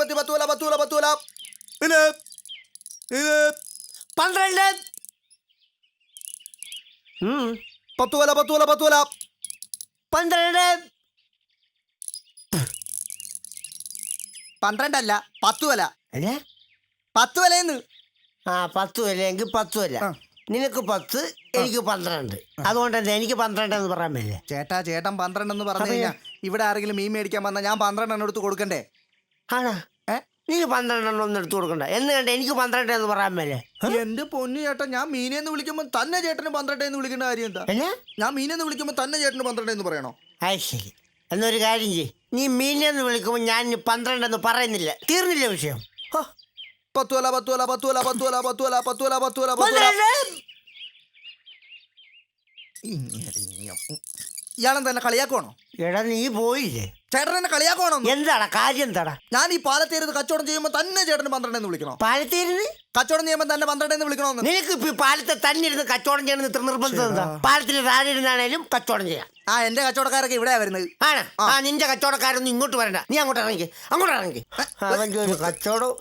പത്തി പത്തൂല പത്തൂല പത്തൂല ഇത് ഇത് പന്ത്രണ്ട്. പത്തൂല പത്തൂല പത്തൂല പന്ത്രണ്ട്. പന്ത്രണ്ടല്ല പത്ത് വല അല്ലേ പത്ത് വിലയെന്ന് ആ പത്ത് വല എങ്കിൽ പത്ത് വല്ല നിനക്ക് പത്ത് എനിക്ക് പന്ത്രണ്ട്. അതുകൊണ്ട് തന്നെ എനിക്ക് പന്ത്രണ്ട് എന്ന് പറയാൻ മേലേ? ചേട്ടാ ചേട്ടൻ പന്ത്രണ്ടെന്ന് പറഞ്ഞു അപ്പൊ കഴിഞ്ഞാൽ ഇവിടെ ആരെങ്കിലും മീൻ മേടിക്കാൻ വന്നാൽ ഞാൻ പന്ത്രണ്ടെണ്ണം എടുത്ത് കൊടുക്കണ്ടേ? ആണോ? നീ പന്ത്രണ്ടെണ്ണം ഒന്നും എടുത്തു കൊടുക്കണ്ട. എന്ന് കണ്ട എനിക്ക് പന്ത്രണ്ട് എന്ന് പറയാൻ മേലെ. എന്റെ പൊന്നു ചേട്ടൻ ഞാൻ മീനെന്ന് വിളിക്കുമ്പോൾ തന്നെ ചേട്ടന് പന്ത്രണ്ട് എന്ന് വിളിക്കേണ്ട കാര്യം എന്താ? ഞാൻ മീനെന്ന് വിളിക്കുമ്പോൾ തന്നെ ചേട്ടന് പന്ത്രണ്ട് എന്ന് പറയണോ? അത് ശരി. എന്നൊരു കാര്യം ചെയ് നീ മീനെന്ന് വിളിക്കുമ്പോൾ ഞാൻ പന്ത്രണ്ട് എന്ന് പറയുന്നില്ല. തീർന്നില്ല വിഷയം? പത്തുവല പത്തുവല പത്തുവല പത്തുവല പത്തുവല പത്തുവല പത്തുവല പത്തുവല ഇയാളെ തന്നെ കളിയാക്കുവാണോ? എടാ നീ പോയില്ലേ? ചേട്ടൻ എന്നെ കളിയാക്കുവാണോ എന്താണ് കാര്യം എന്താടാ? ഞാൻ ഈ പാലത്തേരുത് കച്ചവടം ചെയ്യുമ്പോൾ തന്നെ ചേട്ടന് പന്ത്രണ്ട് എന്ന് വിളിക്കണോ? പാലത്തേരുന്ന്? കച്ചവടം ചെയ്യുമ്പോൾ തന്നെ പന്ത്രണ്ട് എന്ന് നിനക്ക് ഇപ്പൊ പാലത്തെ തന്നെ ഇരുന്ന് കച്ചവടം ചെയ്യണം ഇത്ര നിർബന്ധം എന്താ? പാലത്തിന് താഴെ ഇരുന്നാണേലും കച്ചവടം ചെയ്യാം. ആ എന്റെ കച്ചവടക്കാരൊക്കെ ഇവിടെ വരുന്നത്. ആണ്. ആ. നിന്റെ കച്ചവടക്കാരൊന്നും ഇങ്ങോട്ട് വരണ്ട. നീ അങ്ങോട്ട് ഇറങ്ങി. അങ്ങോട്ട് ഇറങ്ങി. ഒരു കച്ചവടം.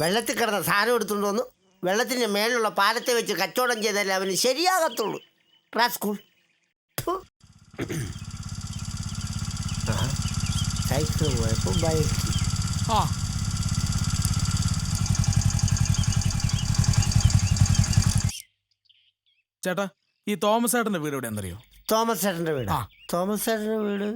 വെള്ളത്തിൽ കിടന്ന സാധനം എടുത്തുകൊണ്ട് വന്നു. വെള്ളത്തിന്റെ മേലുള്ള പാലത്തെ വെച്ച് കച്ചവടം ചെയ്താലേ അവന് ശരിയാകത്തുള്ളൂ. റാസ്കൂൾ. സൈക്കിൾ പോയപ്പോൾ ബൈക്ക് ആ ചേട്ടാ ഈ തോമസ് ചേട്ടന്റെ വീട് എവിടെ എന്നറിയോ തോമസ് ചേട്ടന്റെ വീട്. ആ. തോമസ് ചേട്ടന്റെ വീട്?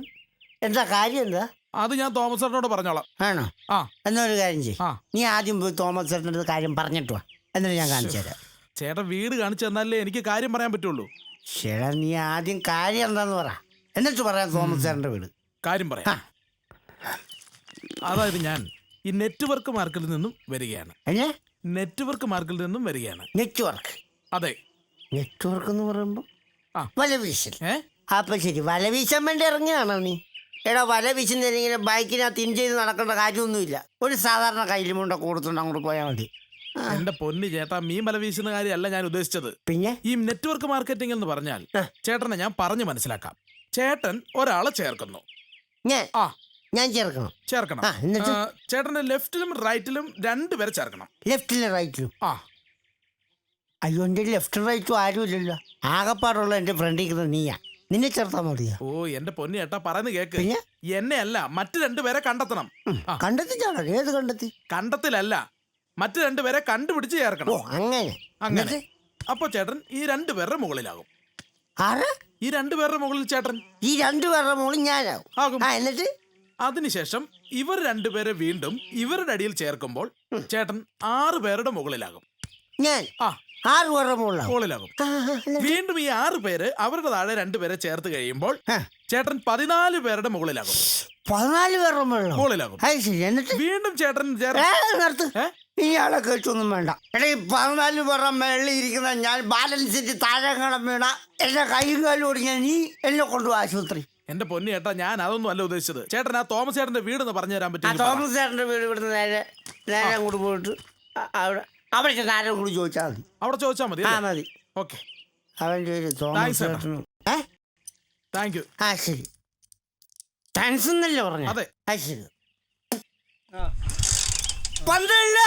എന്താ കാര്യം എന്താ? അത് ഞാൻ തോമസ് ചേട്ടനോട് പറഞ്ഞോളാം. ആണോ? ആ. എന്നൊരു കാര്യം ചെയ്യും. ആ. നീ ആദ്യം പോയി തോമസ് ചേട്ടന്റെ അടുത്ത് കാര്യം പറഞ്ഞിട്ട് വാ. എന്നിട്ട് ഞാൻ കാണിച്ചു തരാം. ചേട്ടൻ വീട് കാണിച്ചു തന്നാലേ എനിക്ക് കാര്യം പറയാൻ പറ്റുള്ളൂ. ചേട്ടാ നീ ആദ്യം കാര്യം എന്താന്ന് പറ. എന്നിട്ട് പറയാം തോമസ് ചേട്ടന്റെ വീട്. കാര്യം. പറയാം. അതായത് ഞാൻ ഈ നെറ്റ്വർക്ക് മാർക്കറ്റിൽ നിന്നും വരികയാണ്. അല്ലേ നെറ്റ്വർക്ക് മാർക്കറ്റിൽ നിന്നും വരികയാണ്. നെറ്റ്വർക്ക്. അതെ. നെറ്റ്വർക്ക് എന്ന് പറയുമ്പോൾ ആ. വലവീശൽ. ഏ? അപ്പം ശരി വലവീശാൻ വേണ്ടി ഇറങ്ങിയാണോ നീ? എടാ വല വീശുന്നതിങ്ങനെ ബൈക്കിനകത്ത് ഇൻ ചെയ്ത് നടക്കേണ്ട കാര്യമൊന്നുമില്ല. ഒരു സാധാരണ കയ്യിലുമുണ്ട കൊടുത്തുകൊണ്ട് അങ്ങോട്ട് പോയാൽ മതി. എന്റെ പൊന്നു ചേട്ടാ മീൻ വല വീശുന്ന കാര്യമല്ല ഞാൻ ഉദ്ദേശിച്ചത്. പിന്നെ? ഈ നെറ്റ്വർക്ക് മാർക്കറ്റിംഗ് എന്ന് പറഞ്ഞാൽ ചേട്ടനെ ഞാൻ പറഞ്ഞു മനസ്സിലാക്കാം. ചേട്ടൻ ഒരാളെ ചേർക്കുന്നു. ഞാൻ ആ. ഞാൻ ചേർക്കണം. ചേർക്കണം. ആ, എന്നിട്ട്? ആ, ചേട്ടന്റെ ലെഫ്റ്റിലും റൈറ്റിലും രണ്ടുപേരെ ചേർക്കണം. ലെഫ്റ്റിലും റൈറ്റിലും? ആ. അയ്യോ എന്റെ ലെഫ്റ്റ് റൈറ്റും ആരുമില്ലല്ലോ. ആകെപ്പാടുള്ള എന്റെ ഫ്രണ്ടിൽ നീയാ. നിന്നെ ചേർത്താൽ മതി ഓ എന്റെ പൊന്നി ചേട്ടാ പറയുന്നു കേക്ക്. പിന്നെ? എന്നെ അല്ല മറ്റു രണ്ടുപേരെ കണ്ടെത്തണം. ആ. കണ്ടെത്തിച്ചാണോ ഏത് കണ്ടെത്തി? കണ്ടെത്തിലല്ല. മറ്റു രണ്ടുപേരെ കണ്ടുപിടിച്ച് ചേർക്കണം. അങ്ങനെ. അങ്ങനെ? അപ്പൊ ചേട്ടൻ ഈ രണ്ടുപേരുടെ മുകളിലാകും. ആറ് ഈ രണ്ടുപേരുടെ മുകളിൽ ചേട്ടൻ. ഈ രണ്ടുപേരുടെ മുകളിൽ ഞാനാകും ആകും. ആ എന്നിട്ട്? അതിനുശേഷം ഇവർ രണ്ടുപേരെ വീണ്ടും ഇവരുടെ അടിയിൽ ചേർക്കുമ്പോൾ ചേട്ടൻ ആറ് പേരുടെ മുകളിലാകും. ഞാൻ? ആ. ആറ് പേരുടെ മുകളിലാകും? വീണ്ടും ഈ ആറ് പേര് അവരുടെ താഴെ രണ്ടുപേരെ ചേർത്ത് കഴിയുമ്പോൾ ചേട്ടൻ പതിനാല് പേരുടെ മുകളിലാകും. പതിനാല് പേരുടെ മുകളിലാകും. വീണ്ടും ചേട്ടൻ ചേർത്ത്? ഇയാളെ കേട്ടൊന്നും വേണ്ട. എടാ ഈ പതിനാല് പേരുടെ മേളിൽ ഇരിക്കുന്ന ഞാൻ ബാലൻസ് ചെയ്ത് താഴെ കടം വീണ എന്റെ കൈയും കാലും ഒടിഞ്ഞാൽ നീ എന്നെ കൊണ്ടു ആശുപത്രി. എന്റെ പൊന്നു ചേട്ടാ ഞാൻ അതൊന്നും അല്ല ഉദ്ദേശിച്ചത്. ചേട്ടൻ ആ തോമസ് ചേട്ടന്റെ വീട് പറഞ്ഞു തരാൻ ആ പറ്റും തോമസ് ചേട്ടന്റെ വീട് ഇവിടുന്ന് നേരെ നേരെ അങ്ങോട്ട് പോയിട്ട് അ- അവിടെ അവിടെ ചെന്ന് ആരും കൂടി ചോദിച്ചാൽ മതി. അവിടെ ചോദിച്ചാൽ മതി ആ മതി. ഓക്കെ. അവൻ ചോദിച്ചു തോമസ് Thanks, ചേട്ടാ. ചേട്ടനും ഏ? താങ്ക് യു ആ ശരി. താങ്ക്സ് എന്നല്ലേ പറഞ്ഞു? അതെ. ആ ശരി. പന്ത്രണ്ട്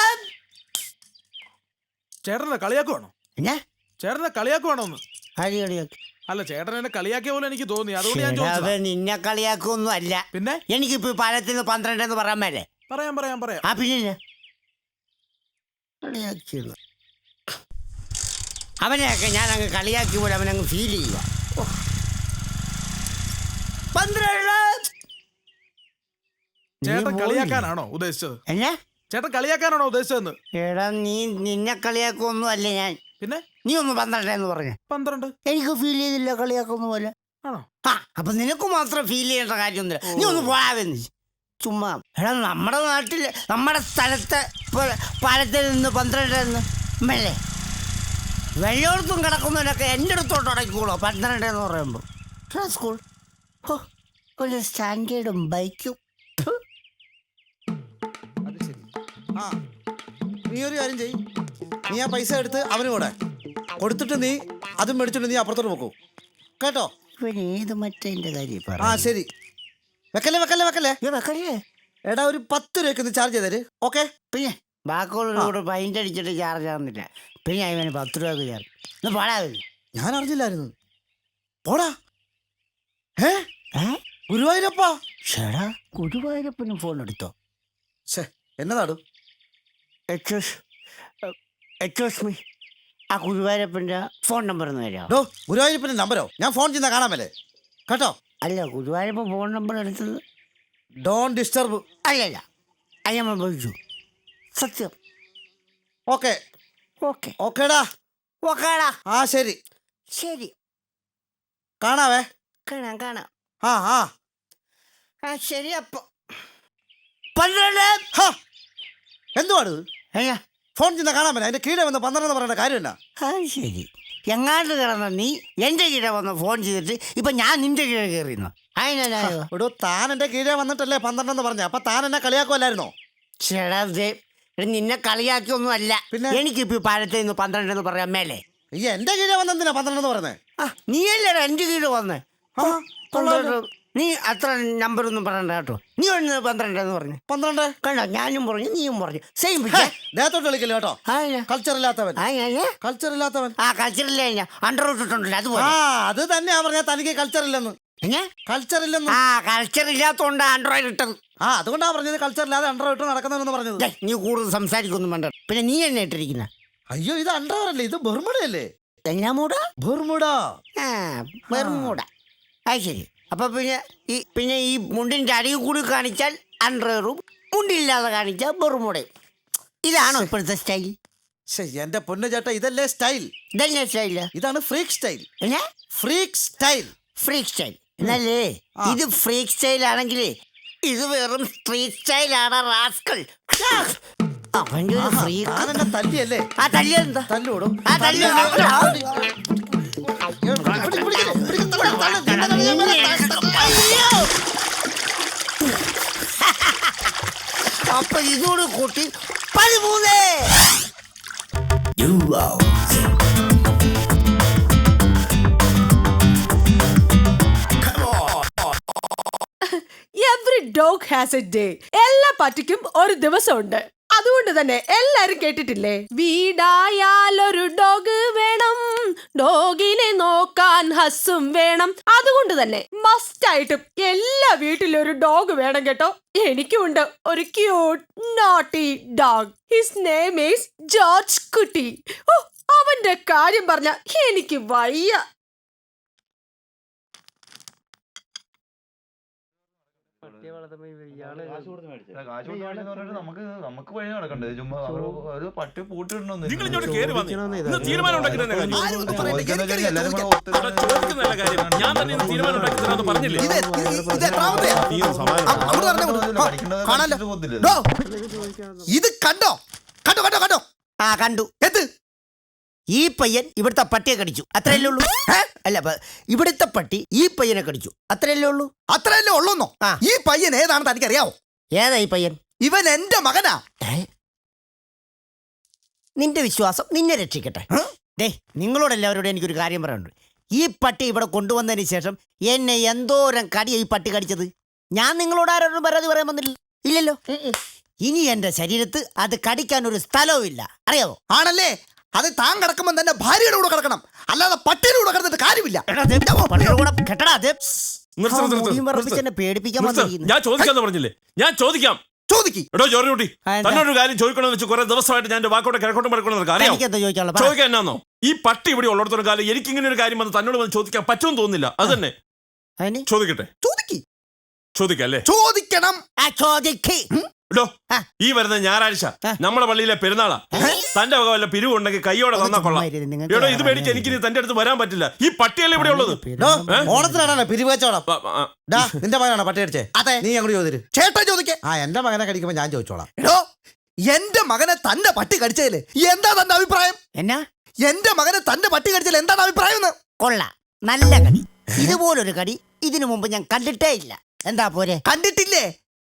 ചേട്ടനെ കളിയാക്കുവാണോ? എന്നാ? ചേട്ടനെ കളിയാക്കുവാണോ ഒന്ന് കളിയാക്കി? അല്ല ചേട്ടൻ എന്നെ കളിയാക്കിയ പോലെ എനിക്ക് തോന്നി. അതുകൊണ്ട് ഞാൻ ചോദിച്ചതാ. നിന്നെ കളിയാക്കൊന്നും അല്ല പിന്നെ? എനിക്കിപ്പോ പാലത്തിൽ നിന്ന് പന്ത്രണ്ട് എന്ന് പറയാൻ മേലെ. പറയാം പറയാം പറയാം. ആ പിന്നെ എന്നാ? കളിയാക്കിയെന്ന്. അവനെയൊക്കെ ഞാൻ അങ്ങ് കളിയാക്കി പോലെ അവനങ്ങ് ഫീൽ ചെയ്യുക. പന്ത്രണ്ട്. ചേട്ടൻ കളിയാക്കാനാണോ ഉദ്ദേശിച്ചത്? എന്നാ? ചേട്ടൻ കളിയാക്കാനാണോ ഉദ്ദേശിച്ചതെന്ന്? എടാ നീ നിന്നെ കളിയാക്കൊന്നും അല്ല ഞാൻ. പിന്നെ? നീ ഒന്ന് പന്ത്രണ്ട് എന്ന് പറഞ്ഞു. പന്ത്രണ്ട്? എനിക്ക് ഫീൽ ചെയ്തില്ല കളിയാക്കൊന്നും പോലെ ആണോ? ആ അപ്പൊ നിനക്ക് മാത്രം ഫീൽ ചെയ്യേണ്ട കാര്യമൊന്നുമില്ല. നീ ഒന്ന് പോയാവെന്ന് ചുമ്മാ. എടാ നമ്മുടെ നാട്ടിൽ നമ്മുടെ സ്ഥലത്തെ പാലത്തിൽ നിന്ന് പന്ത്രണ്ട് എന്ന് മെല്ലെ വെള്ളോടത്തും കിടക്കുന്നവരൊക്കെ എന്റെ അടുത്തോട്ട് അടയ്ക്കുള്ളൂ പന്ത്രണ്ട് എന്ന് പറയുമ്പോൾ സ്കൂൾ ഓ ഒരു സ്റ്റാൻഡേർഡും ബൈക്കും നീ ഒരു കാര്യം ചെയ് നീ ആ പൈസ എടുത്ത് അവന് കൂടെ. കൊടുത്തിട്ട് നീ അതും മേടിച്ചിട്ട് നീ അപ്പുറത്തോട്ട് പോക്കൂ. കേട്ടോ? ഇവൻ ഏത് മറ്റേ കാര്യം ആ ശരി. വെക്കല്ലേ വെക്കല്ലേ വെക്കല്ലേ? പറ വെക്കല്ലേ? എടാ ഒരു പത്ത് രൂപയ്ക്ക് ഒന്ന് ചാർജ് ചെയ്തേര്. ഓക്കെ? പിന്നെ ബാക്കിയുള്ള കൂടെ പൈന്റ് അടിച്ചിട്ട് ചാർജ് ആവുന്നില്ല. പിന്നെ അവന് പത്ത് രൂപ ചാർജ് ഒന്ന് പാടാവില്ല ഞാൻ അറിഞ്ഞില്ലായിരുന്നു. പോടാ. ഏ ഏ? ഗുരുവായൂരപ്പാ. ചേടാ ഗുരുവായൂരപ്പന് ഫോൺ എടുത്തോ? ഛേ എന്നതാടു? എക്സ്ക്യൂസ് എക്സ്ക്യൂസ് മീ ആ ഗുരുവായൂരപ്പന്റെ ഫോൺ നമ്പർ ഒന്ന് തരാമോ? ഡോ ഗുരുവായൂരപ്പന്റെ നമ്പരോ? ഞാൻ ഫോൺ ചെയ്യുന്ന കാണാമല്ലേ കേട്ടോ? അല്ല ഗുരുവായൂരപ്പൻ ഫോൺ നമ്പർ എടുത്തത്? ഡോൺ ഡിസ്റ്റർബ് അല്ലല്ല അത് നമ്മൾ വിളിച്ചു. സത്യം. ഓക്കെ. ഓക്കെ. ഓക്കേടാ. ഓക്കേടാ. ആ ശരി. ശരി. കാണാവേ? കാണാം കാണാം. ആ ആ. ആ ശരി അപ്പൊ. പന്ത്രണ്ട്. ഹാ! അയ്യാ ഫോൺ ചെയ്യുന്ന കാണാമല്ലേ അതിന്റെ കീഴ വന്ന് പന്ത്രണ്ട് പറയേണ്ട കാര്യം എന്നാ ആ ശരി. എങ്ങാണ്ട് കിടന്ന നീ എന്റെ കീഴെ വന്ന് ഫോൺ ചെയ്തിട്ട് ഇപ്പൊ ഞാൻ നിന്റെ കീഴെ കയറിയുന്നു അതിനായോ എടോ താൻ എന്റെ കീഴെ വന്നിട്ടല്ലേ പന്ത്രണ്ടെന്ന് പറഞ്ഞ? അപ്പൊ താൻ എന്നെ കളിയാക്കുമല്ലായിരുന്നോ ചേടാ ദേ, എടാ, നിന്നെ കളിയാക്കിയൊന്നും അല്ല. പിന്നെ? എനിക്കിപ്പോ നിന്ന് പന്ത്രണ്ട് എന്ന് പറയാൻ മേലെ. ഈ എന്റെ കീഴെ വന്നെന്തിനാ പന്ത്രണ്ടെന്ന് പറഞ്ഞേ ആ നീയല്ലേടാ എന്റെ കീഴ് വന്ന്? ആ. നീ അത്ര നമ്പർ ഒന്നും പറയണ്ട കേട്ടോ. നീ ഒന്ന് പന്ത്രണ്ട് എന്ന് പറഞ്ഞു. പന്ത്രണ്ട്? കണ്ടോ? ഞാനും പറഞ്ഞു നീയും പറഞ്ഞു. സെയിം ദേഹത്തോട്ട് കളിക്കില്ല കേട്ടോ? കൾച്ചർ ഇല്ലാത്തവൻ. കൾച്ചർ ഇല്ലാത്തവൻ. ആ കൾച്ചർ ഇല്ല അണ്ടർ ഇട്ടിട്ടുണ്ടല്ലോ ആ അതുപോലെ. അത് തന്നെയാ പറഞ്ഞ തനിക്ക് കൾച്ചർ ഇല്ലെന്ന്? കൾച്ചർ ഇല്ലെന്ന്. ആ കൾച്ചർ ഇല്ലാത്തതുകൊണ്ട് ആൻഡ്രോയിഡ് ഇട്ടത്. ആ അതുകൊണ്ടാ പറഞ്ഞത് കൾച്ചർ ഇല്ലാതെ അണ്ടർ നടക്കുന്നവരെന്ന് പറഞ്ഞത്. നീ കൂടുതൽ സംസാരിക്കൊന്നും വേണ്ട. പിന്നെ നീ എന്നെ ഇട്ടിരിക്കുന്ന? അയ്യോ ഇത് അണ്ടർ അല്ലേ? ഇത് ബെർമുടയല്ലേ എന്നാ മൂട ബെർമുട ആ വെറും മൂട അത് ശരി. അപ്പൊ പിന്നെ ഈ പിന്നെ ഈ മുണ്ടിന്റെ അടിയിൽ കൂടി കാണിച്ചാൽ അണ്ടറും മുണ്ടില്ലാതെ കാണിച്ചാൽ ബെറുമുടയും ഇതാണോ ഇപ്പോഴത്തെ സ്റ്റൈൽ ശ്ശെ, എന്റെ പൊന്നു ചേട്ടാ ഇതല്ലേ സ്റ്റൈൽ ഇതല്ലേ സ്റ്റൈൽ ഇതാണ് ഫ്രീക്ക് സ്റ്റൈൽ എന്നാ ഫ്രീക്ക് സ്റ്റൈൽ ഫ്രീക്ക് സ്റ്റൈൽ എന്നല്ലേ ഇത് ഫ്രീക്ക് സ്റ്റൈൽ ആണെങ്കിൽ ഇത് വെറും സ്ട്രീറ്റ് സ്റ്റൈൽ ആണ് റാസ്കൾ അവന്റെ ഒരു ഫ്രീക്ക് താൻ എന്നെ തല്ലിയല്ലേ? ആ തല്ലിയെന്താ തല്ലോടും ആ തല്ല് അപ്പൊ ഇതോട് കൂട്ടി പതിമൂന്ന്. Every dog has a day എല്ലാ പട്ടിക്കും ഒരു ദിവസമുണ്ട്. അതുകൊണ്ട് തന്നെ എല്ലാരും കേട്ടിട്ടില്ലേ? വീടായാലൊരു ഡോഗ് വേണം. ഡോഗിനെ നോക്കാൻ ഹസ്സും വേണം. അതുകൊണ്ട് തന്നെ മസ്റ്റ് ആയിട്ടും എല്ലാ വീട്ടിലും ഒരു ഡോഗ് വേണം കേട്ടോ. എനിക്കുണ്ട് ഒരു cute naughty dog his name is George Kutty ഓ അവന്റെ കാര്യം പറഞ്ഞ എനിക്ക് വയ്യ. കാശ് കൊടുത്ത് മേടിച്ചെന്ന് പറഞ്ഞിട്ട് നമുക്ക് നമുക്ക് വഴി നടക്കണ്ടേ? ചുമ്മാ അവർ ഒരു പട്ടി പൂട്ടിടണമെന്ന് നിങ്ങൾ ഇങ്ങോട്ട് കയറി വന്നേ. ഇന്ന് തീരുമാനം ഉണ്ടാക്കി തന്നെ കാര്യം. എല്ലാരും കൂടെ ഒത്തു അവിടെ ചോദിക്കുന്നതല്ല കാര്യം. ഞാൻ തന്നെ ഇന്ന് തീരുമാനം ഉണ്ടാക്കി തരാമെന്ന് പറഞ്ഞില്ലേ? ഇത് ഇത് ഇത് എത്രാമത്തെയാ? അ- അങ്ങോട്ട് പറഞ്ഞേ, അങ്ങോട്ട്. ആ, കാണാലോ. ഡോ, ഇത് കണ്ടോ? കണ്ടോ കണ്ടോ കണ്ടോ? ആ കണ്ടു. എന്ത്? ഈ പയ്യൻ ഇവിടുത്തെ പട്ടിയെ കടിച്ചു. അത്രയല്ലേ ഉള്ളൂ? അല്ല ഇവിടുത്തെ പട്ടി ഈ പയ്യനെ കടിച്ചു. അത്രയല്ലേ ഉള്ളൂ? അത്രയല്ലേ ഉള്ളൂന്നോ. ഈ പയ്യൻ ഏതാണെന്ന് തനിക്കറിയാവോ? ഏതാ ഈ പയ്യൻ? ഇവൻ എന്റെ മകനാ? നിന്റെ വിശ്വാസം നിന്നെ രക്ഷിക്കട്ടെ. ഡേ നിങ്ങളോടെല്ലാവരോടും എനിക്കൊരു കാര്യം പറയാനുണ്ട്. ഈ പട്ടി ഇവിടെ കൊണ്ടുവന്നതിന് ശേഷം എന്നെ എന്തോരം കടിയ ഈ പട്ടി കടിച്ചത്? ഞാൻ നിങ്ങളോട് ആരോടും പരാതി പറയാൻ വന്നില്ല ഇല്ലല്ലോ. ഇനി എന്റെ ശരീരത്ത് അത് കടിക്കാൻ ഒരു സ്ഥലവും ഇല്ല അറിയാവോ? ആണല്ലേ? അത് താൻ കിടക്കുമ്പോൾ തന്നെ ഭാര്യയുടെ കൂടെ കിടക്കണം. അല്ലാതെ പട്ടിയുടെ കൂടെ കിടന്നിട്ട് കാര്യമില്ല. ഞാൻ ചോദിക്കാന്ന് പറഞ്ഞില്ലേ? ഞാൻ ചോദിക്കാം. ചോദിക്ക്. എടോ ജോറിനുട്ടി ആ, തന്നോട് ഒരു കാര്യം ചോദിക്കണമെന്ന് വെച്ച് കുറെ ദിവസമായിട്ട് ഞാൻ വാക്കോടെ വാക്കോട്ടെ കിഴക്കോട്ടും പഴക്കണമെന്ന് അറിയാം ചോദിക്കാൻ എന്നാന്നോ? ഈ പട്ടി ഇവിടെ ഉള്ളിടത്തോളം കാലം എനിക്ക് ഇങ്ങനെ ഒരു കാര്യം വന്ന് തന്നോട് വന്ന് ചോദിക്കാൻ പറ്റുമെന്ന് തോന്നുന്നില്ല. അത് തന്നെ. ചോദിക്കട്ടെ. ചോദിക്കല്ലേ ചോദിക്കാം ചോദിക്കണം. ഈ വരുന്ന ഞായറാഴ്ച ആ. നമ്മുടെ പള്ളിയിലെ പെരുന്നാളാ. തന്റെ വക വല്ല പിരിവുണ്ടെങ്കിൽ കൈയോടെ തന്നാ കൊള്ളാം. ചുമ്മാ നിങ്ങൾക്ക് എടോ ഇത് മേടിച്ച് എനിക്ക് തന്റെ അടുത്ത് വരാൻ പറ്റില്ല. ഈ പട്ടിയല്ലേ ഇവിടെ ഉള്ളത്? ഡോ, പിരിവ് വെച്ചോളാം പിരിവച്ചോളം ആ, ആ, ഡാ നിന്റെ മകനാണോ പട്ടി അടിച്ചേ അതെ. നീ അങ്ങോട്ട് ചോദിച്ചു ചേട്ടൻ ചോദിക്കേ. ആ എന്റെ മകനെ കടിക്കുമ്പോ ഞാൻ ചോദിച്ചോളാം. എടോ എന്റെ മകനെ തന്റെ പട്ടി കടിച്ചതിൽ എന്താ തന്റെ അഭിപ്രായം? എന്നാ? എന്റെ മകനെ തന്റെ പട്ടി കടിച്ചതിൽ എന്താണ് അഭിപ്രായം എന്ന്? കൊള്ള. നല്ല കടി. ഇതുപോലൊരു കടി ഇതിനു മുമ്പ് ഞാൻ കണ്ടിട്ടേ ഇല്ല. എന്താ പോരെ? കണ്ടിട്ടില്ലേ?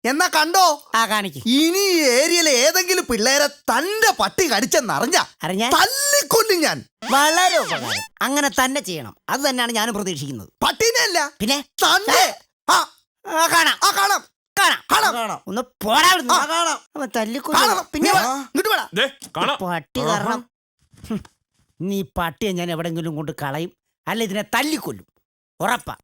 എന്നാ കണ്ടോ? ആ കാണിക്ക്. ഇനി ഈ ഏരിയയിലെ ഏതെങ്കിലും പിള്ളേരെ തന്റെ പട്ടി കടിച്ചെന്നറിഞ്ഞ അറിഞ്ഞ തല്ലിക്കൊല്ലും ഞാൻ. വളരെ ഉപകാരം. അങ്ങനെ തന്നെ ചെയ്യണം. അത് തന്നെയാണ് ഞാനും പ്രതീക്ഷിക്കുന്നത്. പട്ടീനെ അല്ല പിന്നെ? തന്നെ ആ. ആ, കാണാം. ആ കാണാം. കാണാം. കാണാം. ഒന്ന് പോരാ ഇവിടുന്ന്. അവൻ തല്ലിക്കൊല്ലും. പിന്നെ വാ. ഇങ്ങോട്ട് വേണം ദേ കാണാം. പട്ടി കാരണം. ഹും. നീ പട്ടിയെ ഞാൻ എവിടെങ്കിലും കൊണ്ട് കളയും. അല്ല ഇതിനെ തല്ലിക്കൊല്ലും. ഉറപ്പാ.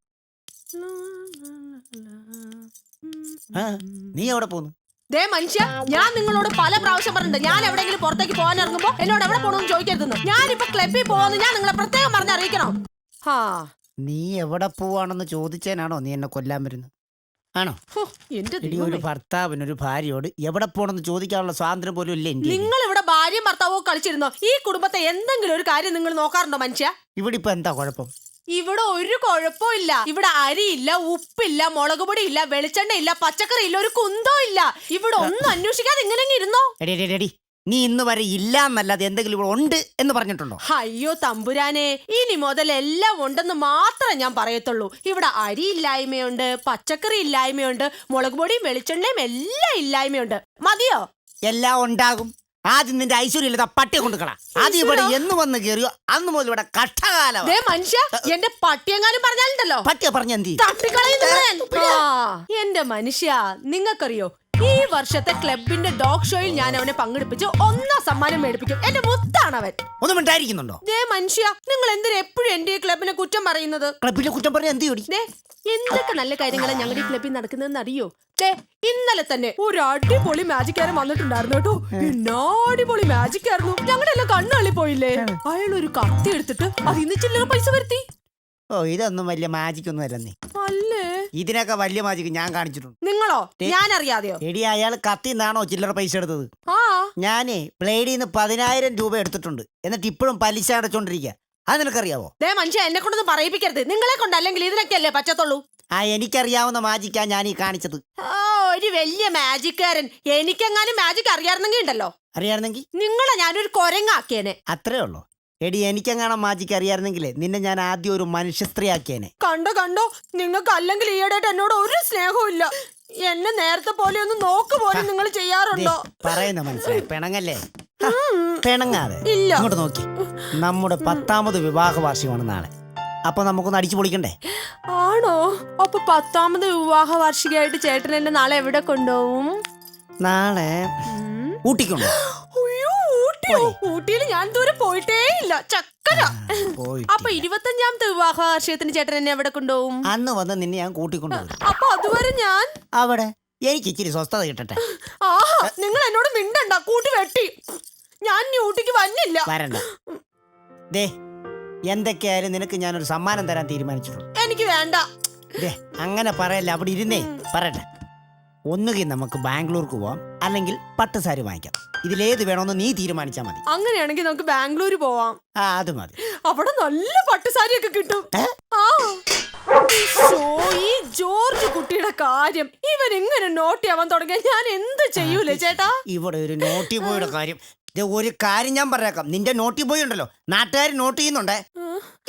നീ എവിടെ പോന്നു? ദേ മനുഷ്യ ഞാൻ നിങ്ങളോട് പല പ്രാവശ്യം പറഞ്ഞിട്ടുണ്ട്. ഞാൻ എവിടെയെങ്കിലും പുറത്തേക്ക് പോകാൻ ഇറങ്ങുമ്പോ എന്നോട് എവിടെ പോകണമെന്ന് ചോദിക്കരുതെന്ന്. ഞാനിപ്പോ ക്ലബിൽ പോകുന്നു ഞാൻ നിങ്ങളെ പ്രത്യേകം പറഞ്ഞ് അറിയിക്കണം? ഹാ. നീ എവിടെ പോവാണെന്ന് ചോദിച്ചേനാണോ നീ എന്നെ കൊല്ലാൻ വരുന്നത്? ആണോ? എന്റെ എടി ഒരു ദൈവമേ. ഭർത്താവിന് ഒരു ഭാര്യയോട് എവിടെ പോണെന്ന് ചോദിക്കാനുള്ള സ്വാതന്ത്ര്യം പോലും ഇല്ല നിങ്ങൾ ഇവിടെ ഭാര്യയും ഭർത്താവോ കളിച്ചിരുന്നോ? ഈ കുടുംബത്തെ എന്തെങ്കിലും ഒരു കാര്യം നിങ്ങൾ നോക്കാറുണ്ടോ മനുഷ്യ? ഇവിടെ ഇപ്പൊ എന്താ കുഴപ്പം? ഇവിടെ ഒരു കുഴപ്പമില്ല ഇവിടെ അരിയില്ല ഉപ്പില്ല മുളക് പൊടി ഇല്ല വെളിച്ചെണ്ണ ഇല്ല പച്ചക്കറി ഇല്ല ഒരു കുന്തോ ഇല്ല. ഇവിടെ ഒന്നും അന്വേഷിക്കാതെ ഇങ്ങനെ അങ്ങ് ഇരുന്നോ? എടി എടി, എടി, എടി. നീ ഇന്ന് വരെ ഇല്ല എന്നല്ലാതെ എന്തെങ്കിലും ഇവിടെ ഉണ്ട് എന്ന് പറഞ്ഞിട്ടുണ്ടോ? അയ്യോ തമ്പുരാനെ. ഇനി മുതൽ എല്ലാം ഉണ്ടെന്ന് മാത്രമേ ഞാൻ പറയത്തുള്ളൂ. ഇവിടെ അരി ഇല്ലായ്മയുണ്ട് പച്ചക്കറി ഇല്ലായ്മയുണ്ട് മുളക് പൊടിയും വെളിച്ചെണ്ണയും എല്ലാം ഇല്ലായ്മയുണ്ട്. മതിയോ? എല്ലാം ഉണ്ടാകും. ആദ്യം നിന്റെ ഐശ്വര്യം ഇല്ലാത്ത പട്ടിയെ കൊണ്ടുക്കളാ കളാ ആദ്യം ഇവിടെ എന്ന് വന്ന് കയറിയോ അന്ന് മുതൽ ഇവിടെ കഷ്ടകാലം ദേ മനുഷ്യ എന്റെ പട്ടിയെങ്ങാനും പറഞ്ഞാലുണ്ടല്ലോ. പട്ടിയെ പറഞ്ഞ എന്തി തട്ടിക്കളയും ആ, എന്റെ മനുഷ്യ നിങ്ങൾക്കറിയോ ഈ വർഷത്തെ ക്ലബിന്റെ ഡോഗ് ഷോയിൽ ഞാൻ അവനെ പങ്കെടുപ്പിച്ച് ഒന്നാം സമ്മാനം മേടിപ്പിക്കും. എന്റെ മുത്താണ് അവൻ ഒന്നും മിണ്ടായിരിക്കുന്നുണ്ടോ? ദേ മനുഷ്യ നിങ്ങൾ എന്തിനാ എപ്പോഴും എന്റെ ഈ ക്ലബിനെ കുറ്റം പറയുന്നത്? ക്ലബിലെ കുറ്റം പറഞ്ഞ എന്ത് ചോടി ദേ എന്തൊക്കെ നല്ല കാര്യങ്ങളാണ് ഞങ്ങളുടെ ഈ ക്ലബിൽ നടക്കുന്നതെന്ന് അറിയോ? ദേ ഇന്നലെ തന്നെ ഒരു അടിപൊളി മാജിക്കാരൻ വന്നിട്ടുണ്ടായിരുന്നു കേട്ടോ. എന്നാ അടിപൊളി മാജിക്കായിരുന്നു ഞങ്ങളുടെ എല്ലാം കണ്ണള്ളി പോയില്ലേ? അയാൾ ഒരു കത്തി എടുത്തിട്ട് അത് ഇന്ന് ചില്ലറ പൈസ വരുത്തി. ഓ ഇതൊന്നും വലിയ മാജിക് ഒന്നും അല്ലെന്നേ. അല്ലേ? ഇതിനൊക്കെ വലിയ മാജിക് ഞാൻ കാണിച്ചിട്ടുണ്ട്. നിങ്ങളോ? ഞാൻ അറിയാതെയോ എടി അയാൾ കത്തി നിന്നാണോ ചില്ലറ പൈസ എടുത്തത്? ആ. ഞാനേ പ്ലേഡിൽ നിന്ന് പതിനായിരം രൂപ എടുത്തിട്ടുണ്ട്. എന്നിട്ട് ഇപ്പോഴും പലിശ അടച്ചോണ്ടിരിക്കുക അത് നിനക്കറിയാവോ? ദേ മനുഷ്യ എന്നെ കൊണ്ടൊന്നും പറയിപ്പിക്കരുത്. നിങ്ങളെ കൊണ്ട് അല്ലെങ്കിൽ ഇതിനൊക്കെയല്ലേ പറ്റത്തുള്ളൂ? ആ എനിക്കറിയാവുന്ന മാജിക്കാ ഞാൻ ഈ കാണിച്ചത്. ഓ ഒരു വലിയ മാജിക്കാരൻ എനിക്കെങ്ങാനും മാജിക് അറിയാറുണ്ടെങ്കിൽ ഉണ്ടല്ലോ. അറിയായിരുന്നെങ്കിൽ? നിങ്ങളെ ഞാനൊരു കൊരങ്ങാക്കിയേനെ. അത്രേ ഉള്ളൂ? എടി എനിക്കെങ്ങാണം മാജിക്ക് അറിയാമായിരുന്നെങ്കിൽ നിന്നെ ഞാൻ ആദ്യം ഒരു മനുഷ്യ സ്ത്രീ ആക്കിയേനെ കണ്ടോ കണ്ടോ? നിങ്ങൾക്ക് അല്ലെങ്കിൽ ഈയിടെയായിട്ട് എന്നോട് ഒരു സ്നേഹവും ഇല്ല. എന്നെ നേരത്തെ പോലെ ഒന്ന് നോക്ക് പോലും നിങ്ങൾ ചെയ്യാറുണ്ടോ? പറയുന്ന മനസ്സിലായി. പിണങ്ങല്ലേ? പിണങ്ങാതെ. ഇല്ല. അങ്ങോട്ട് നോക്കി. നമ്മുടെ പത്താമത് വിവാഹ വാർഷികമാണ് നാളെ. അപ്പൊ നമുക്കൊന്ന് അടിച്ചു പൊളിക്കണ്ടേ? ആണോ? അപ്പൊ പത്താമത് വിവാഹ വാർഷികമായിട്ട് ചേട്ടൻ എന്നെ നാളെ എവിടെ കൊണ്ടുപോകും? നാളെ ഊട്ടിക്കൊണ്ടു ഊട്ടിയിൽ ഞാൻ ദൂരെ പോയിട്ടേ ഇല്ല ചക്കര അപ്പൊ ഇരുപത്തഞ്ചാമത്തെ വിവാഹ വാർഷികത്തിന് ചേട്ടൻ എന്നെ എവിടെ കൊണ്ടുപോകും? അന്ന് വന്ന് നിന്നെ ഞാൻ കൂട്ടിക്കൊണ്ടു അപ്പൊ അതുവരെ ഞാൻ? അവിടെ എനിക്ക് ഇച്ചിരി സ്വസ്ഥത കിട്ടട്ടെ. ആഹ് നിങ്ങൾ എന്നോട് മിണ്ടണ്ട. കൂട്ടി വെട്ടി. ഞാൻ ഊട്ടിക്ക് വന്നില്ല. വരണ്ട. ദേ എന്തൊക്കെയായാലും നിനക്ക് ഞാൻ ഒരു സമ്മാനം തരാൻ തീരുമാനിച്ചിട്ടുണ്ട്. എനിക്ക് വേണ്ട. ദേ അങ്ങനെ പറയല്ല അവിടെ ഇരുന്നേ. പറയട്ടെ. ഒന്നുകിൽ നമുക്ക് ബാംഗ്ലൂർക്ക് പോവാം. അല്ലെങ്കിൽ പട്ട് സാരി വാങ്ങിക്കാം. ഇതിലേത് വേണമെന്ന് നീ തീരുമാനിച്ചാൽ മതി. അങ്ങനെയാണെങ്കിൽ നമുക്ക് ബാംഗ്ലൂർ പോവാം. ആ അത് മതി. അവിടെ നല്ല പട്ടുസാരിയൊക്കെ കിട്ടും. ആ. ശോ, ഈ ജോർജ് കുട്ടിയുടെ കാര്യം. ഇവൻ ഇങ്ങനെ നോട്ടിയാവാൻ തുടങ്ങിയ? ഞാൻ എന്ത് ചെയ്യൂലേ ചേട്ടാ? ഇവിടെ ഒരു നോട്ടി ബോയുടെ കാര്യം. ദേ, ഒരു കാര്യം ഞാൻ പറഞ്ഞേക്കാം. നിന്റെ നോട്ടി ബോയ് ഉണ്ടല്ലോ. നാട്ടുകാർ നോട്ട് ചെയ്യുന്നുണ്ടേ.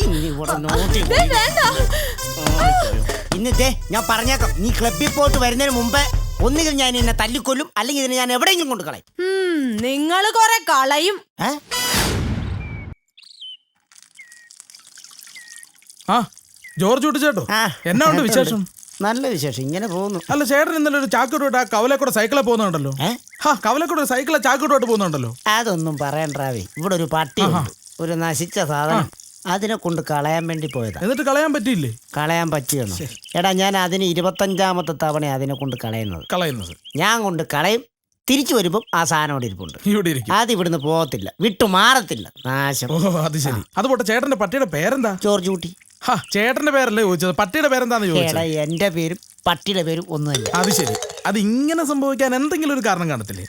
ഇന്ന് ഇവിടെ നോട്ടി ദേ, വേണ്ട. ഇന്ന് ദേ ഞാൻ പറഞ്ഞേക്കാം. നീ ക്ലബിൽ പോയിട്ട് വരുന്നതിന് മുമ്പേ ഒന്നുകിൽ ഞാൻ എന്നെ തല്ലിക്കൊല്ലും അല്ലെങ്കിൽ ഇതിനെ ഞാൻ എവിടെയെങ്കിലും കൊണ്ട് കളയും. നിങ്ങൾ കുറെ കളയും. ഏ? ആ ജോർജ് കുട്ടി ചേട്ടോ. ആ. എന്നാ ഉണ്ട് വിശേഷം? നല്ല വിശേഷം ഇങ്ങനെ പോകുന്നു. അല്ല ചേട്ടൻ ഇന്നലെ ഒരു ചാക്കിട്ടോട്ട് ആ കവലെ കൂടെ സൈക്കിളെ പോകുന്നുണ്ടല്ലോ. ഏ? ഹാ കവലെ കൂടെ ഒരു സൈക്കിളെ ചാക്കിട്ടോട്ട് പോകുന്നുണ്ടല്ലോ. അതൊന്നും പറയണ്ടാവേ ഇവിടെ ഒരു പട്ടി ഒരു നശിച്ച സാധനം. അതിനെ കൊണ്ട് കളയാൻ വേണ്ടി പോയതാ. എന്നിട്ട് കളയാൻ പറ്റിയില്ലേ? കളയാൻ പറ്റിയെന്നു? എടാ ഞാൻ അതിന് ഇരുപത്തഞ്ചാമത്തെ തവണ അതിനെ കൊണ്ട് കളയുന്നത്. കളയുന്നത്. ഞാൻ കൊണ്ട് കളയും തിരിച്ചു വരുമ്പോൾ ആ സാധനം അവിടെ ഇരിപ്പുണ്ട്. ഇവിടെ ഇരിക്കും. അത് ഇവിടുന്ന് പോകത്തില്ല വിട്ടു മാറത്തില്ല. നാശം. ഓ അത് ശരി. അത് പോട്ടെ ചേട്ടന്റെ പട്ടിയുടെ പേരെന്താ? ജോർജ് കുട്ടി. ഹാ ചേട്ടന്റെ പേരല്ലേ ചോദിച്ചത്? പട്ടിയുടെ പേരെന്താന്ന് എടാ ചോദിച്ചത് എന്റെ പേരും പട്ടിയുടെ പേരും ഒന്നുമല്ല. അത് ശരി. അത് ഇങ്ങനെ സംഭവിക്കാൻ എന്തെങ്കിലും ഒരു കാരണം കാണത്തില്ലേ?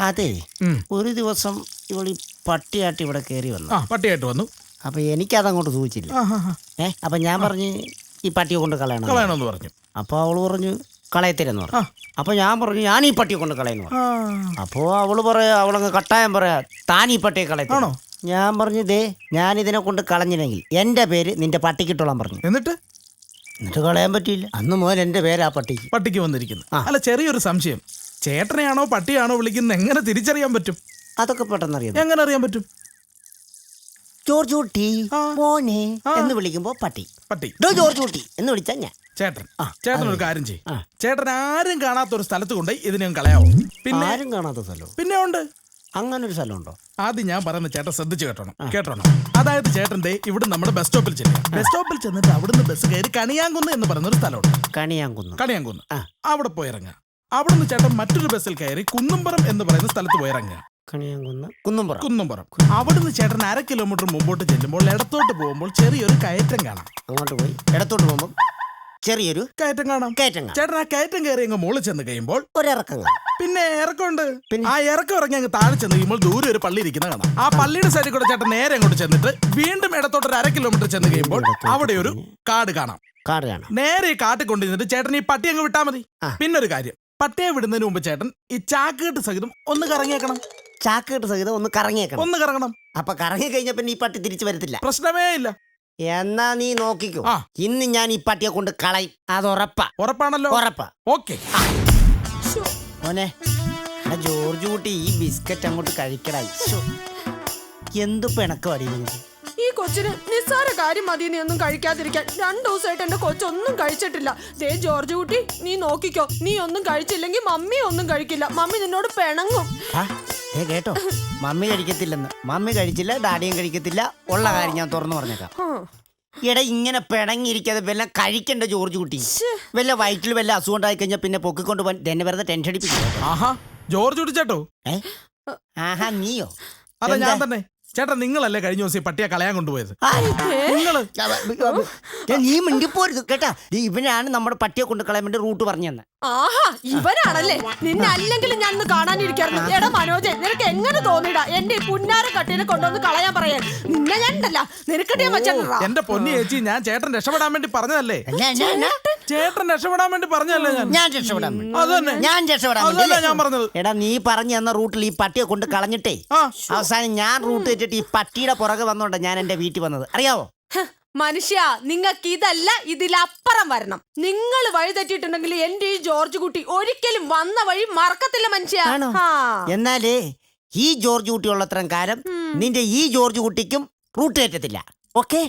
അതെ. ഉം. ഒരു ദിവസം ഇവളി പട്ടിയായിട്ട് ഇവിടെ കയറി വന്നു. ആ പട്ടിയായിട്ട് വന്നു. അപ്പൊ എനിക്കതങ്ങോട്ട് സൂചിച്ചില്ല. ഏ അപ്പൊ ഞാൻ പറഞ്ഞ് ഈ പട്ടിയെ കൊണ്ട് കളയണം കളയണമെന്ന് പറഞ്ഞു. അപ്പൊ അവൾ പറഞ്ഞു കളയത്തില്ലെന്ന് പറഞ്ഞു. അപ്പോൾ അപ്പൊ ഞാൻ പറഞ്ഞു ഞാൻ ഈ പട്ടിയെ കൊണ്ട് കളയുന്നു പറഞ്ഞു. ആ അപ്പോ അവൾ പറയാ അവളങ്ങ് കട്ടായം പറയാ താൻ ഈ പട്ടിയെ കളയത്തില്ല. ഞാൻ പറഞ്ഞു ദേ ഞാൻ ഇതിനെ കൊണ്ട് കളഞ്ഞില്ലെങ്കിൽ എന്റെ പേര് നിന്റെ പട്ടിക്കിട്ടോളാൻ പറഞ്ഞു. എന്നിട്ട്? എന്നിട്ട് കളയാൻ പറ്റിയില്ല. അന്ന് മുതൽ എന്റെ പേര് ആ പട്ടിക്ക്. പട്ടിക്ക് വന്നിരിക്കുന്നു. അല്ല ചെറിയൊരു സംശയം. ചേട്ടനെയാണോ പട്ടിയാണോ വിളിക്കുന്നത് എങ്ങനെ തിരിച്ചറിയാൻ പറ്റും? അതൊക്കെ പെട്ടെന്ന് അറിയാം. എങ്ങനെ അറിയാൻ പറ്റും? ജോർജ് കുട്ടി മോനെ എന്ന് വിളിക്കുമ്പോ പട്ടി. പട്ടി. ഡോ ജോർജ് കുട്ടി എന്ന് വിളിച്ചാ ഞാൻ. ചേട്ടൻ. ചേട്ടൻ ഒരു കാര്യം ചെയ്യും. ചേട്ടൻ ആരും കാണാത്ത ഒരു സ്ഥലത്ത് കൊണ്ടുപോയി ഇതിനെ കളയാവോ? പിന്നെ ആരും കാണാത്ത സ്ഥലം പിന്നെ ഉണ്ട്. അങ്ങനെ ഒരു സ്ഥലമുണ്ടോ? ആദ്യം ഞാൻ പറയുന്ന ചേട്ടൻ ശ്രദ്ധിച്ചു കേട്ടോണം. കേട്ടോണം. അതായത് ചേട്ടന്റെ ഇവിടെ നമ്മുടെ ബസ് സ്റ്റോപ്പിൽ ചെല്ലും. ബസ് സ്റ്റോപ്പിൽ ചെന്നിട്ട് അവിടുന്ന് ബസ് കയറി കണിയാങ്കുന്ന് എന്ന് പറയുന്ന ഒരു സ്ഥലമുണ്ട്. കണിയാങ്കുന്ന്. കണിയാങ്കുന്ന്. അവിടെ പോയി ഇറങ്ങുക. അവിടുന്ന് ചേട്ടൻ മറ്റൊരു ബസ്സിൽ കയറി കുന്നുംപുറം എന്ന് പറയുന്ന സ്ഥലത്ത് പോയി ഇറങ്ങുക. കണിയാങ്കുന്ന് കുന്നുംപുറം. കുന്നുംപുറം. അവിടുന്ന് ചേട്ടൻ അര കിലോമീറ്റർ മുമ്പോട്ട് ചെല്ലുമ്പോൾ ഇടത്തോട്ട് പോകുമ്പോൾ ചെറിയൊരു കയറ്റം കാണാം. അങ്ങോട്ട് പോയി. ഇടത്തോട്ട് പോകുമ്പോൾ ചെറിയൊരു കയറ്റം കാണാം. കയറ്റം കാണാം. ചേട്ടൻ ആ കയറ്റം കയറി അങ്ങ് മുകളിൽ ചെന്ന് കഴിയുമ്പോൾ ഒരു ഇറക്കം പിന്നെ ഇറക്കമുണ്ട്. ആ ഇറക്കം ഇറങ്ങി അങ്ങ് താഴെ ചെന്ന് കഴിയുമ്പോൾ ദൂരെ ഒരു പള്ളി ഇരിക്കുന്ന കാണാം. ആ പള്ളിയുടെ സൈഡിൽ കൂടെ ചേട്ടൻ നേരെ അങ്ങോട്ട് ചെന്നിട്ട് വീണ്ടും ഇടത്തോട്ട് ഒരു അര കിലോമീറ്റർ ചെന്ന് കഴിയുമ്പോൾ അവിടെ ഒരു കാട് കാണാം. കാട് കാണാം. നേരെ ഈ കാട്ടിൽ കൊണ്ടുവന്നിട്ട് ചേട്ടൻ ഈ പട്ടി അങ്ങ് വിട്ടാ മതി. ആ. പിന്നെ ഒരു കാര്യം. പട്ടിയെ വിടുന്നതിന് മുമ്പ് ചേട്ടൻ ഈ ചാക്കുകെട്ട് സഹിതം ഒന്ന് കറങ്ങിയേക്കണം. ചാക്കിട്ട് സഹിതം ഒന്ന് കറങ്ങിയേക്കണം. ഒന്ന് കറങ്ങണം. അപ്പൊ കറങ്ങി കഴിഞ്ഞ പിന്നെ ഈ പട്ടി തിരിച്ചു വരത്തില്ല. പ്രശ്നമേ ഇല്ല. എന്നാ നീ നോക്കിക്കോ. ആ. ഇന്ന് ഞാൻ ഈ പട്ടിയെ കൊണ്ട് കളയും. അത് ഉറപ്പാ. ഉറപ്പാണല്ലോ. ഉറപ്പാ. ഓക്കെ. മോനെ ആ ജോർജ് കുട്ടി ഈ ബിസ്ക്കറ്റ് അങ്ങോട്ട് കഴിക്കടാ. ശ്ശോ. എന്ത് പിണക്കമാടി നിനക്ക്? ഈ കൊച്ചിന് നിസ്സാര കാര്യം മതി നീ ഒന്നും കഴിക്കാതിരിക്കാൻ. രണ്ടു ദിവസമായിട്ട് എന്റെ കൊച്ചൊന്നും കഴിച്ചിട്ടില്ല. ദേ ജോർജ് കുട്ടി നീ നോക്കിക്കോ. നീ ഒന്നും കഴിച്ചില്ലെങ്കിൽ മമ്മി ഒന്നും കഴിക്കില്ല. മമ്മി നിന്നോട് പിണങ്ങും. ആ, ഏ കേട്ടോ മമ്മി കഴിക്കത്തില്ലെന്ന് മമ്മി കഴിച്ചില്ല ഡാഡിയും കഴിക്കത്തില്ല ഉള്ള കാര്യം ഞാൻ തുറന്നു പറഞ്ഞേക്കാം. എടാ ഇങ്ങനെ പിണങ്ങിയിരിക്കാതെ വല്ല കഴിക്കണ്ട ജോർജ് കുട്ടി വല്ല വയറ്റിൽ വല്ല അസുഖം ഉണ്ടായി കഴിഞ്ഞാൽ പിന്നെ പൊക്കിക്കൊണ്ട് പോകാൻ എന്നെ വെറുതെ ടെൻഷൻ അടിപ്പിക്കും ആഹാ ജോർജ് കുടിച്ചേട്ടോ ഏ ആഹാ നീയോ അതെ ഞാൻ തന്നെ ചേട്ടാ നിങ്ങളല്ലേ കഴിഞ്ഞ ദിവസം ഈ പട്ടിയെ കളയാൻ കൊണ്ടുപോയത് ആര്? നിങ്ങൾ നീ മിണ്ടിപ്പോരുത് കേട്ടാ ഇവനാണ് നമ്മുടെ പട്ടിയെ കൊണ്ട് കളയാൻ വേണ്ടി റൂട്ട് പറഞ്ഞു തന്നെ ആഹാ ഇവനാണല്ലേ നിന്നെ അല്ലെങ്കിലും ഞാൻ ഒന്ന് കാണാനിരിക്കായിരുന്നു. എടാ മനോജ് നിനക്ക് എങ്ങനെ തോന്നിടാ എന്റെ ഈ പുന്നാര കട്ടിനെ കൊണ്ടുവന്ന് കളയാൻ പറയാൻ. നിന്നെ ഞാൻ ഉണ്ടല്ല. എന്റെ പൊന്നി ചേച്ചി ഞാൻ ചേട്ടൻ രക്ഷപ്പെടാൻ വേണ്ടി പറഞ്ഞതല്ലേ? ചേട്ടൻ? രക്ഷപ്പെടാൻ വേണ്ടി പറഞ്ഞല്ലേ ഞാൻ? ഞാൻ രക്ഷപ്പെടാൻ വേണ്ടി. അത് ഞാൻ രക്ഷപ്പെടാൻ അതല്ല ഞാൻ പറഞ്ഞത്. എടാ നീ പറഞ്ഞു തന്ന റൂട്ടിൽ ഈ പട്ടിയെ കൊണ്ട് കളഞ്ഞിട്ടേ. അവസാനം ഞാൻ റൂട്ട് വെച്ചിട്ട് ഈ പട്ടിയുടെ പുറകെ വന്നോണ്ടാ ഞാൻ എന്റെ വീട്ടിൽ വന്നത്. അറിയാവോ? മനുഷ്യ നിങ്ങൾക്ക് ഇതല്ല ഇതിലപ്പുറം വരണം. നിങ്ങൾ വഴി തെറ്റിയിട്ടുണ്ടെങ്കിൽ എന്റെ ഈ ജോർജ് കുട്ടി ഒരിക്കലും വന്ന വഴി മറക്കത്തില്ല മനുഷ്യ. ആണോ? ആ. എന്നാലേ ഈ ജോർജ് കുട്ടി ഉള്ളത്രയും കാലം നിന്റെ ഈ ജോർജ് കുട്ടിക്കും റൂട്ട് കയറ്റത്തില്ല ഓക്കെ.